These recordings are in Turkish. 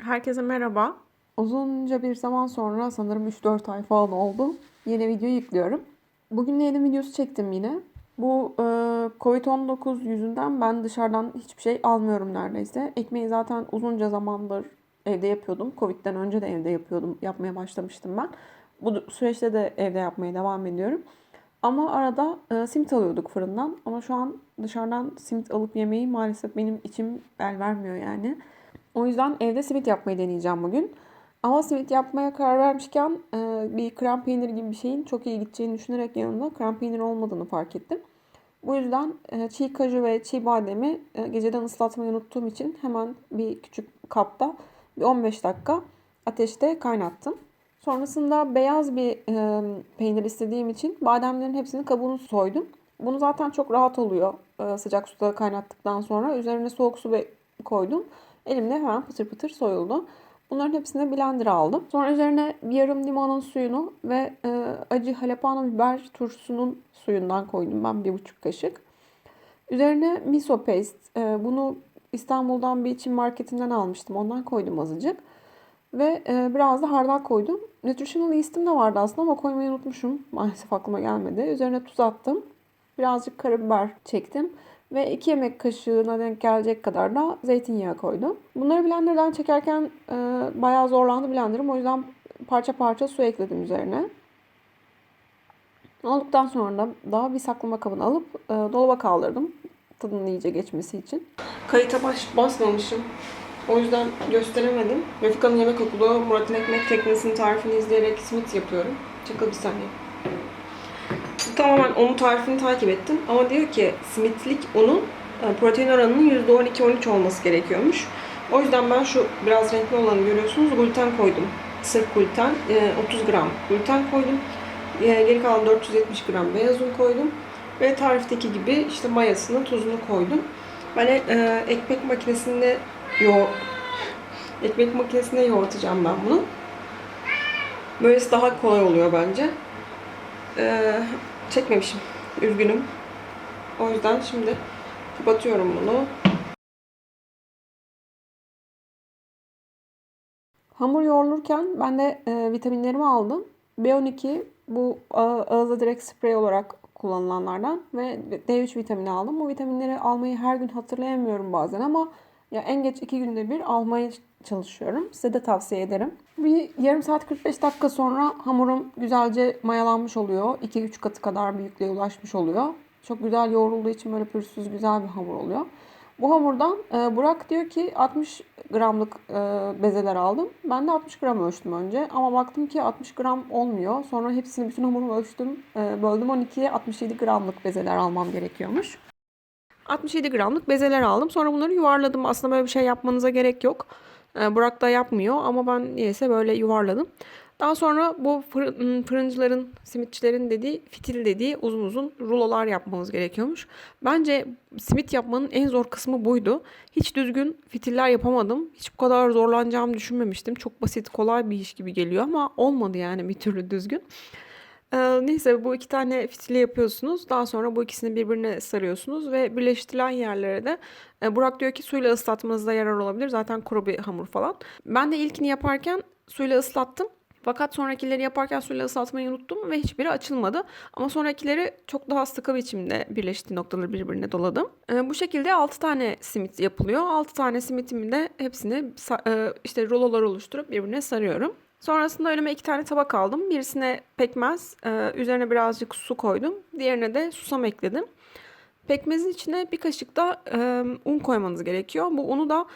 Herkese merhaba. Uzunca bir zaman sonra sanırım 3-4 ay falan oldu. Yeni video yüklüyorum. Bugün yedim videosu çektim yine. Bu e, Covid-19 yüzünden ben dışarıdan hiçbir şey almıyorum neredeyse. Ekmeği zaten uzunca zamandır evde yapıyordum. Covid'den önce de evde yapıyordum. Yapmaya başlamıştım ben. Bu süreçte de evde yapmaya devam ediyorum. Ama arada e, simit alıyorduk fırından. Ama şu an dışarıdan simit alıp yemeyi maalesef benim içim el vermiyor yani. O yüzden evde simit yapmayı deneyeceğim bugün. Ama simit yapmaya karar vermişken e, bir krem peyniri gibi bir şeyin çok iyi gideceğini düşünerek yanında krem peyniri olmadığını fark ettim. Bu yüzden e, çiğ kaju ve çiğ bademi e, geceden ıslatmayı unuttuğum için hemen bir küçük kapta bir 15 dakika ateşte kaynattım. Sonrasında beyaz bir peynir istediğim için bademlerin hepsini kabuğunu soydum. Bunu zaten çok rahat oluyor sıcak suda kaynattıktan sonra. Üzerine soğuk su koydum. Elimde hemen pıtır pıtır soyuldu. Bunların hepsini blender'a aldım. Sonra üzerine yarım limonun suyunu ve e, acı jalapeno biber turşusunun suyundan koydum ben bir buçuk kaşık. Üzerine miso paste. E, bunu İstanbul'dan bir Çin marketinden almıştım. Ondan koydum azıcık. Ve e, biraz da hardal koydum. Nutritional yeast'im de vardı aslında ama koymayı unutmuşum. Maalesef aklıma gelmedi. Üzerine tuz attım. Birazcık karabiber çektim. Ve 2 yemek kaşığına denk gelecek kadar da zeytinyağı koydum. Bunları blenderdan çekerken e, bayağı zorlandı blenderım. O yüzden parça parça su ekledim üzerine. Olduktan sonra da daha bir saklama kabına alıp e, dolaba kaldırdım. Tadının iyice geçmesi için. Kayıta baş basmamışım. O yüzden gösteremedim. Refika'nın yemek okulu Murat'ın ekmek teknesinin tarifini izleyerek simit yapıyorum. Çakıl bir saniye. Tamamen onun tarifini takip ettim. Ama diyor ki simitlik unun e, protein oranının %12-13 olması gerekiyormuş. O yüzden ben şu biraz renkli olanı görüyorsunuz gluten koydum. Sırf gluten. 30 e, gram gluten koydum. E, geri kalan 470 gram beyaz un koydum. Ve tarifteki gibi işte mayasını, tuzunu koydum. Ben ekmek makinesinde yo ekmek makinesinde yoğurtacağım ben bunu. Böylesi daha kolay oluyor bence. Çekmemişim. Üzgünüm. O yüzden şimdi kapatıyorum bunu. Hamur yoğrulurken ben de e, vitaminlerimi aldım. B12 bu ağızda direkt sprey olarak kullanılanlardan ve D3 vitamini aldım. Bu vitaminleri almayı her gün hatırlayamıyorum bazen ama ya en geç iki günde bir almaya çalışıyorum. Size de tavsiye ederim. Bir yarım saat 45 dakika sonra hamurum güzelce mayalanmış oluyor. 2-3 katı kadar büyüklüğe ulaşmış oluyor. Çok güzel yoğrulduğu için böyle pürüzsüz güzel bir hamur oluyor. Bu hamurdan e, Burak diyor ki 60 gramlık e, bezeler aldım. Ben de 60 gram ölçtüm önce ama baktım ki 60 gram olmuyor. Sonra hepsini bütün hamuru ölçtüm. E, böldüm 12'ye 67 gramlık bezeler almam gerekiyormuş. 67 gramlık bezeler aldım. Sonra bunları yuvarladım. Aslında böyle bir şey yapmanıza gerek yok. Ee, Burak da yapmıyor ama ben niyeyse böyle yuvarladım. Daha sonra bu fırın, fırıncıların, simitçilerin dediği, fitil dediği uzun uzun rulolar yapmamız gerekiyormuş. Bence simit yapmanın en zor kısmı buydu. Hiç düzgün fitiller yapamadım. Hiç bu kadar zorlanacağımı düşünmemiştim. Çok basit, kolay bir iş gibi geliyor ama olmadı yani bir türlü düzgün. Ee, neyse bu iki tane fitili yapıyorsunuz. Daha sonra bu ikisini birbirine sarıyorsunuz ve birleştirilen yerlere de e, Burak diyor ki suyla ıslatmanızda yarar olabilir. Zaten kuru bir hamur falan. Ben de ilkini yaparken suyla ıslattım. Fakat sonrakileri yaparken suyla ıslatmayı unuttum ve hiçbiri açılmadı. Ama sonrakileri çok daha sıkı biçimde birleştiği noktaları birbirine doladım. E, bu şekilde 6 tane simit yapılıyor. 6 tane simitimi de hepsini e, işte rulolar oluşturup birbirine sarıyorum. Sonrasında önüme iki tane tabak aldım. Birisine pekmez, e, üzerine birazcık su koydum. Diğerine de susam ekledim. Pekmezin içine bir kaşık da e, un koymanız gerekiyor. Bu unu da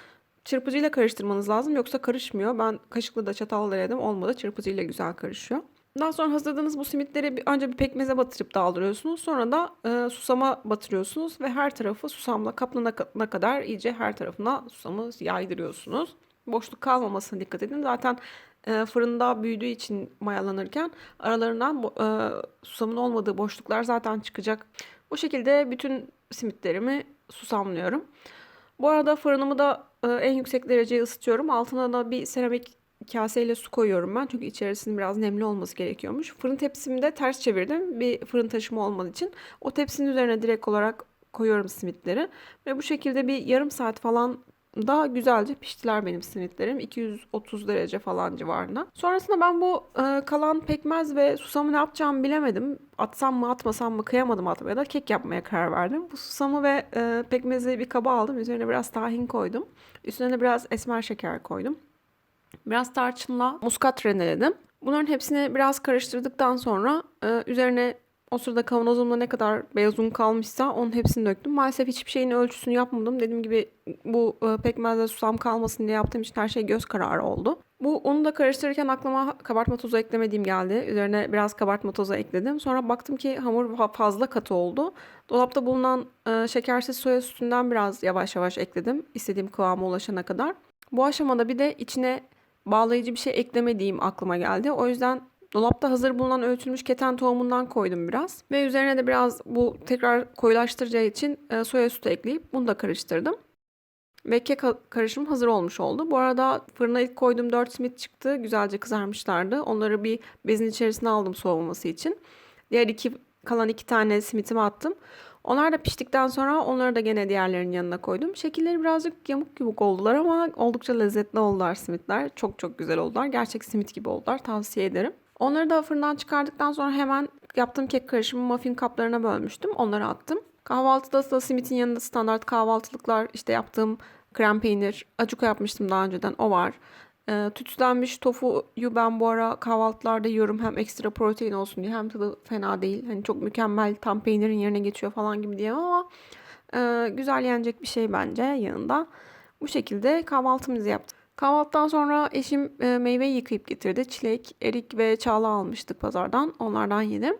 çırpıcıyla karıştırmanız lazım yoksa karışmıyor. Ben kaşıkla da çatalla denedim olmadı. Çırpıcıyla güzel karışıyor. Daha sonra hazırladığınız bu simitleri önce bir pekmeze batırıp daldırıyorsunuz. Sonra da e, susama batırıyorsunuz ve her tarafı susamla kaplana kadar iyice her tarafına susamı yaydırıyorsunuz. Boşluk kalmamasına dikkat edin. Zaten e, fırında büyüdüğü için mayalanırken aralarından e, susamın olmadığı boşluklar zaten çıkacak. Bu şekilde bütün simitlerimi susamlıyorum. Bu arada fırınımı da e, en yüksek dereceye ısıtıyorum. Altına da bir seramik kaseyle su koyuyorum ben. Çünkü içerisinin biraz nemli olması gerekiyormuş. Fırın tepsimi de ters çevirdim. Bir fırın taşıma olmadığı için. O tepsinin üzerine direkt olarak koyuyorum simitleri. Ve bu şekilde bir yarım saat falan da güzelce piştiler benim simitlerim. 230 derece falan civarında. Sonrasında ben bu e, kalan pekmez ve susamı ne yapacağımı bilemedim. Atsam mı atmasam mı kıyamadım atmaya da kek yapmaya karar verdim. Bu susamı ve e, pekmezi bir kaba aldım. Üzerine biraz tahin koydum. Üstüne de biraz esmer şeker koydum. Biraz tarçınla muskat rendeledim. Bunların hepsini biraz karıştırdıktan sonra e, üzerine o sırada kavanozumda ne kadar beyaz un kalmışsa onun hepsini döktüm. Maalesef hiçbir şeyin ölçüsünü yapmadım. Dediğim gibi bu e, pekmezde susam kalmasın diye yaptığım için her şey göz kararı oldu. Bu unu da karıştırırken aklıma kabartma tozu eklemediğim geldi. Üzerine biraz kabartma tozu ekledim. Sonra baktım ki hamur fa- fazla katı oldu. Dolapta bulunan e, şekersiz soya sütünden biraz yavaş yavaş ekledim. istediğim kıvama ulaşana kadar. Bu aşamada bir de içine bağlayıcı bir şey eklemediğim aklıma geldi. O yüzden dolapta hazır bulunan öğütülmüş keten tohumundan koydum biraz. Ve üzerine de biraz bu tekrar koyulaştıracağı için e, soya sütü ekleyip bunu da karıştırdım. Ve kek karışım hazır olmuş oldu. Bu arada fırına ilk koyduğum 4 simit çıktı. Güzelce kızarmışlardı. Onları bir bezin içerisine aldım soğuması için. Diğer iki kalan iki tane simitimi attım. Onlar da piştikten sonra onları da gene diğerlerinin yanına koydum. Şekilleri birazcık yamuk yumuk oldular ama oldukça lezzetli oldular simitler. Çok çok güzel oldular. Gerçek simit gibi oldular. Tavsiye ederim. Onları da fırından çıkardıktan sonra hemen yaptığım kek karışımı muffin kaplarına bölmüştüm. Onları attım. Kahvaltıda da simitin yanında standart kahvaltılıklar işte yaptığım krem peynir, acuka yapmıştım daha önceden o var. Ee, tütsülenmiş tofuyu ben bu ara kahvaltılarda yiyorum. Hem ekstra protein olsun diye hem tadı fena değil. Hani çok mükemmel tam peynirin yerine geçiyor falan gibi diyemem ama e, güzel yenecek bir şey bence yanında. Bu şekilde kahvaltımızı yaptık. Kahvaltıdan sonra eşim e, meyve yıkayıp getirdi. Çilek, erik ve çağla almıştık pazardan. Onlardan yedim.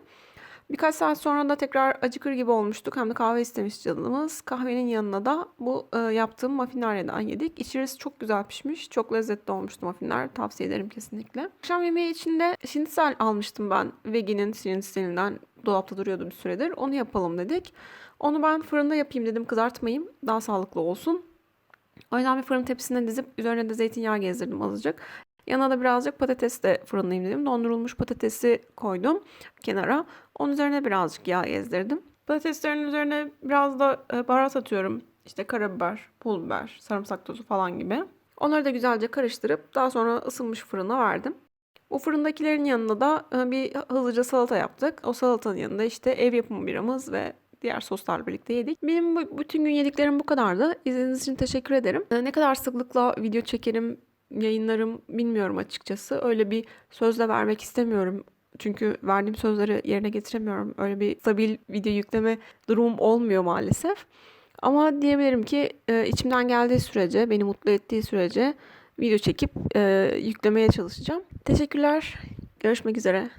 Birkaç saat sonra da tekrar acıkır gibi olmuştuk. Hem de kahve istemiş canımız. Kahvenin yanına da bu e, yaptığım muffinlerden yedik. İçerisi çok güzel pişmiş. Çok lezzetli olmuştu muffinler. Tavsiye ederim kesinlikle. Akşam yemeği içinde şinitsel almıştım ben. Vegi'nin şinitselinden dolapta duruyordu bir süredir. Onu yapalım dedik. Onu ben fırında yapayım dedim kızartmayayım. Daha sağlıklı olsun. O yüzden bir fırın tepsisine dizip üzerine de zeytinyağı gezdirdim azıcık. Yanına da birazcık patates de fırınlayayım dedim. Dondurulmuş patatesi koydum kenara. Onun üzerine birazcık yağ gezdirdim. Patateslerin üzerine biraz da e, baharat atıyorum. İşte karabiber, pul biber, sarımsak tozu falan gibi. Onları da güzelce karıştırıp daha sonra ısınmış fırına verdim. Bu fırındakilerin yanında da e, bir hızlıca salata yaptık. O salatanın yanında işte ev yapımı biramız ve diğer soslarla birlikte yedik. Benim bu, bütün gün yediklerim bu kadardı. İzlediğiniz için teşekkür ederim. E, Ne kadar sıklıkla video çekerim, yayınlarım bilmiyorum açıkçası. Öyle bir sözle vermek istemiyorum. Çünkü verdiğim sözleri yerine getiremiyorum. Öyle bir stabil video yükleme durumum olmuyor maalesef. Ama diyebilirim ki e, içimden geldiği sürece, beni mutlu ettiği sürece video çekip e, yüklemeye çalışacağım. Teşekkürler. Görüşmek üzere.